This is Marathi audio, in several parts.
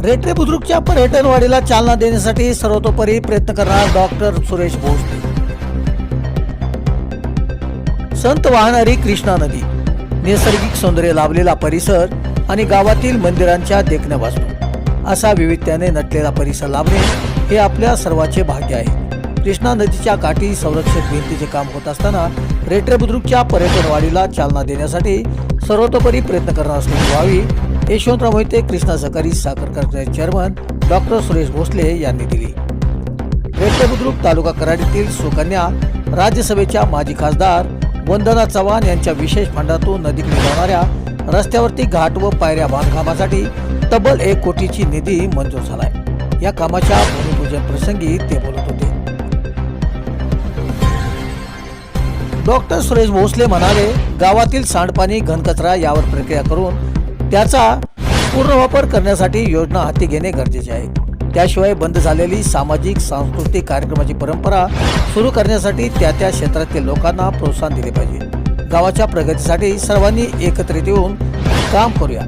रेटरे बुद्रुकच्या पर्यटन वाढीला चालना देण्यासाठी सर्वतोपरी प्रयत्न करणार डॉक्टर सुरेश भोसले. संत वाहणारी कृष्णा नदी. नैसर्गिक सौंदर्य लाभलेला परिसर आणि गावातील मंदिरांच्या देखण्या वाचतो असा विविधतेने नटलेला परिसर लाभणे हे आपल्या सर्वांचे भाग्य आहे. कृष्णा नदीच्या काठी संरक्षक भिंतीचे काम होत असताना रेटरे बुद्रुकच्या पर्यटन वाढीला चालना देण्यासाठी सर्वतोपरी प्रयत्न करणार असल्याची व्हावी यशवंतराव मोहिते कृष्णा सहकारी साखर कारखान्याचे चेअरमन डॉक्टर सुरेश भोसले यांनी दिली. रेटरे बुद्रुक तालुका कराडीतील सुकन्या राज्यसभेच्या माजी खासदार वंदना चव्हाण यांच्या विशेष फंडातून नदीकडे जाणाऱ्या रस्त्यावरती घाट व पायऱ्या बांधकामासाठी तब्बल एक कोटीची निधी मंजूर झालाय. या कामाच्या भूमिपूजन प्रसंगी ते बोलत होते. डॉक्टर सुरेश भोसले म्हणाले गावातील सांडपाणी घनकचरा यावर प्रक्रिया करून त्याचा पूर्ण वापर करण्यासाठी योजना हाती घेणे गरजेचे आहे. त्याशिवाय बंद झालेली सामाजिक सांस्कृतिक कार्यक्रमाची परंपरा सुरू करण्यासाठी त्या त्या क्षेत्रातील लोकांना प्रोत्साहन दिले पाहिजे. गावाच्या प्रगतीसाठी सर्वांनी एकत्रित येऊन काम करूया.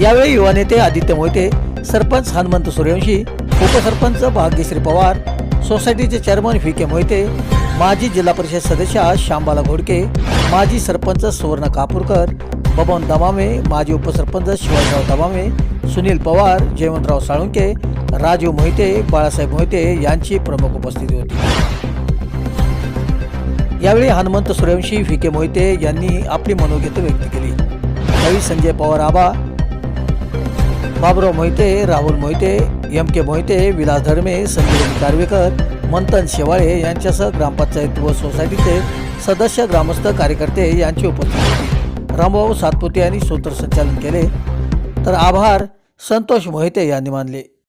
यावेळी युवा नेते आदित्य मोहिते सरपंच हनुमंत सूर्यवंशी उपसरपंच भाग्यश्री पवार सोसायटीचे चेअरमन व्ही के मोहिते माजी जिल्हा परिषद सदस्य श्यामबाला घोडके माजी सरपंच सुवर्ण कापूरकर बबन दमामे माजी उपसरपंच शिवाजीराव दमामे सुनील पवार जयवंतराव साळुंके राजीव मोहिते बाळासाहेब मोहिते यांची प्रमुख उपस्थिती होती. यावेळी हनुमंत सूर्यवंशी व्ही. के. मोहिते यांनी आपली मनोगत व्यक्त केली. यावेळी संजय पवार आबा बाबराव मोहिते राहुल मोहिते एम. के. मोहिते विलास धर्मे संजीवनी कारवेकर मंथन शेवाळे यांच्यासह ग्रामपंचायत व सोसायटीचे सदस्य ग्रामस्थ कार्यकर्ते यांची उपस्थिती होती. रामभाऊ सातपुते यांनी सूत्रसंचालन केले. तर आभार संतोष मोहिते यांनी मानले.